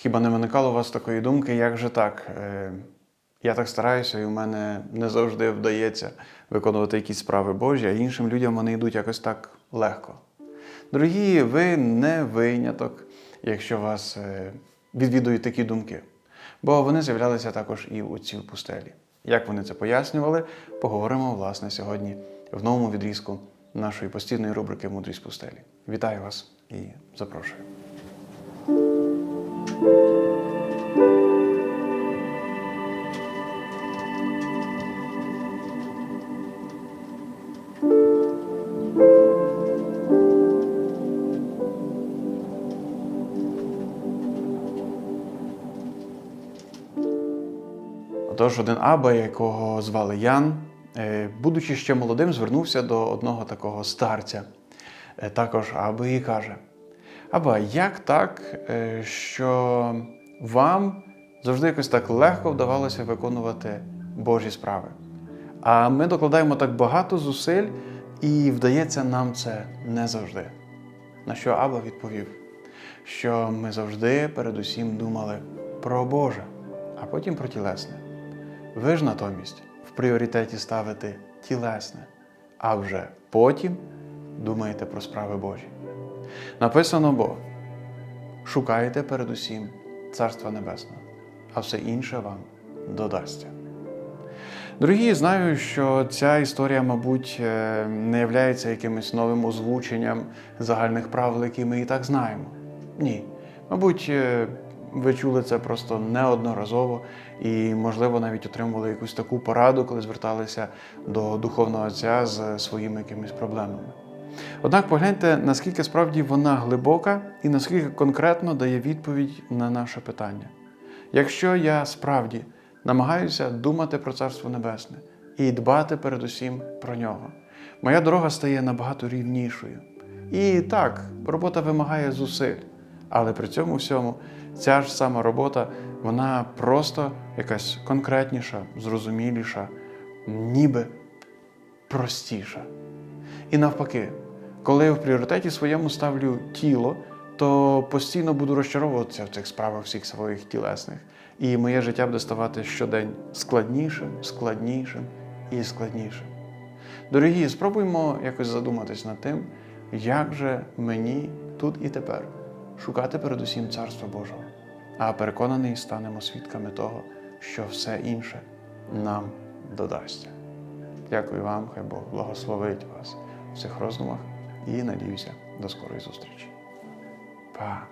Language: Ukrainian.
Хіба не виникало у вас такої думки, як же так? Е, Я так стараюся, і в мене не завжди вдається виконувати якісь справи Божі, а іншим людям вони йдуть якось так легко. Дорогі, ви не виняток, якщо вас е, відвідують такі думки, бо вони з'являлися також і у цій пустелі. Як вони це пояснювали, поговоримо власне сьогодні в новому відрізку нашої постійної рубрики Мудрість пустелі. Вітаю вас і запрошую. Отож, один аба, якого звали Ян, е, будучи ще молодим, звернувся до одного такого старця, е, також аби, і каже: Аба, як так, е, що вам завжди якось так легко вдавалося виконувати Божі справи? А ми докладаємо так багато зусиль, і вдається нам це не завжди. На що Аба відповів, що ми завжди передусім думали про Боже, а потім про тілесне. Ви ж натомість в пріоритеті ставите тілесне, а вже потім думаєте про справи Божі. Написано бо шукайте передусім Царства Небесного, а все інше вам додасться. Дорогі, знаю, що ця історія, мабуть, е, не є якимось новим озвученням загальних правил, які ми і так знаємо. Ні. Мабуть, е, ви чули це просто неодноразово і, можливо, навіть отримували якусь таку пораду, коли зверталися до духовного отця з своїми якимись проблемами. Однак погляньте, наскільки справді вона глибока і наскільки конкретно дає відповідь на наше питання. Якщо я справді намагаюся думати про Царство Небесне і дбати передусім про нього, моя дорога стає набагато рівнішою. І так, робота вимагає зусиль, але при цьому всьому ця ж сама робота, вона просто якась конкретніша, зрозуміліша, ніби простіша. І навпаки, коли я в пріоритеті своєму ставлю тіло, то постійно буду розчаровуватися в цих справах всіх своїх тілесних. І моє життя буде ставати щодень складнішим, складнішим і складнішим. Дорогі, спробуймо якось задуматись над тим, як же мені тут і тепер шукати передусім Царства Божого, а переконаний станемо свідками того, що все інше нам додасться. Дякую вам, хай Бог благословить вас в цих роздумах і надіюся до скорої зустрічі. Па!